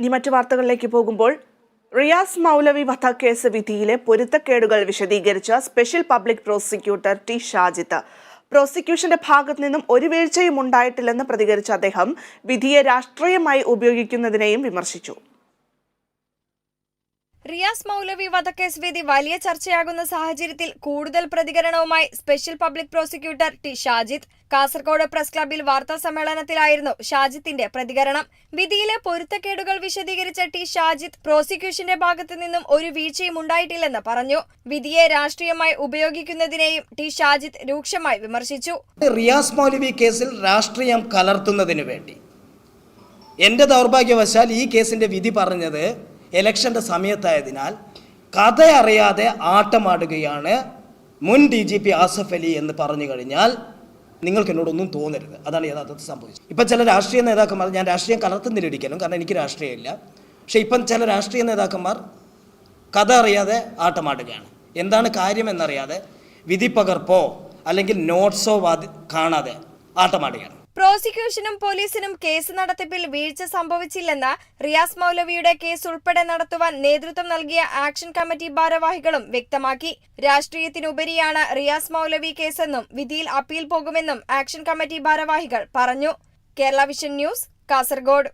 ഇനി മറ്റു വാർത്തകളിലേക്ക് പോകുമ്പോൾ റിയാസ് മൗലവി വധക്കേസ് വിധിയിലെ പൊരുത്തക്കേടുകൾ വിശദീകരിച്ച special public prosecutor T Shajith. പ്രോസിക്യൂഷന്റെ ഭാഗത്തു നിന്നും ഒരു വീഴ്ചയും ഉണ്ടായിട്ടില്ലെന്ന് പ്രതികരിച്ച അദ്ദേഹം വിധിയെ രാഷ്ട്രീയമായി ഉപയോഗിക്കുന്നതിനെയും വിമർശിച്ചു. റിയാസ് മൗലവി വധക്കേസ് വിധി വലിയ ചർച്ചയാകുന്ന സാഹചര്യത്തിൽ കൂടുതൽ പ്രതികരണവുമായി special public prosecutor T Shajid Kasaragod press ക്ലബിൽ വാർത്താ സമ്മേളനത്തിലായിരുന്നു ഷാജിത്തിന്റെ പ്രതികരണം. വിധിയിലെ പൊരുത്തക്കേടുകൾ വിശദീകരിച്ച ടി ഷാജിത്ത് പ്രോസിക്യൂഷന്റെ ഭാഗത്തു നിന്നും ഒരു വീഴ്ചയും ഉണ്ടായിട്ടില്ലെന്ന് പറഞ്ഞു. വിധിയെ രാഷ്ട്രീയമായി ഉപയോഗിക്കുന്നതിനെയും ടി ഷാജിത്ത് രൂക്ഷമായി വിമർശിച്ചു. റിയാസ് മൗലവി കേസിൽ രാഷ്ട്രീയം കലർത്തുന്നതിന് വേണ്ടി. എന്റെ ദൗർഭാഗ്യവശാൽ ഈ കേസിന്റെ വിധി പറഞ്ഞത് ഇലക്ഷന്റെ സമയത്തായതിനാൽ കഥ അറിയാതെ ആട്ടമാടുകയാണ് മുൻ D G P Asaf Ali എന്ന് പറഞ്ഞു കഴിഞ്ഞാൽ നിങ്ങൾക്ക് എന്നോടൊന്നും തോന്നരുത്. അതാണ് യഥാർത്ഥത്തിൽ സംഭവിച്ചത്. ഇപ്പം ചില രാഷ്ട്രീയ നേതാക്കന്മാർ ഞാൻ രാഷ്ട്രീയം കലർത്തുന്നില്ല ഒരിക്കലും കാരണം എനിക്ക് രാഷ്ട്രീയമില്ല പക്ഷേ ഇപ്പം ചില രാഷ്ട്രീയ നേതാക്കന്മാർ കഥ അറിയാതെ ആട്ടമാടുകയാണ്. എന്താണ് കാര്യമെന്നറിയാതെ വിധി പകർപ്പോ അല്ലെങ്കിൽ നോട്ട്സോ വാതി കാണാതെ ആട്ടമാടുകയാണ്. പ്രോസിക്യൂഷനും പോലീസിനും കേസ് നടത്തിപ്പിൽ വീഴ്ച സംഭവിച്ചില്ലെന്ന് റിയാസ് മൗലവിയുടെ കേസ് ഉൾപ്പെടെ നടത്തുവാൻ നേതൃത്വം നൽകിയ ആക്ഷൻ കമ്മിറ്റി ഭാരവാഹികളും വ്യക്തമാക്കി. രാഷ്ട്രീയത്തിനുപരിയാണ് റിയാസ് മൗലവി കേസെന്നും വിധിയിൽ അപ്പീൽ പോകുമെന്നും ആക്ഷൻ കമ്മിറ്റി ഭാരവാഹികൾ പറഞ്ഞു. Kerala vision news Kasaragod.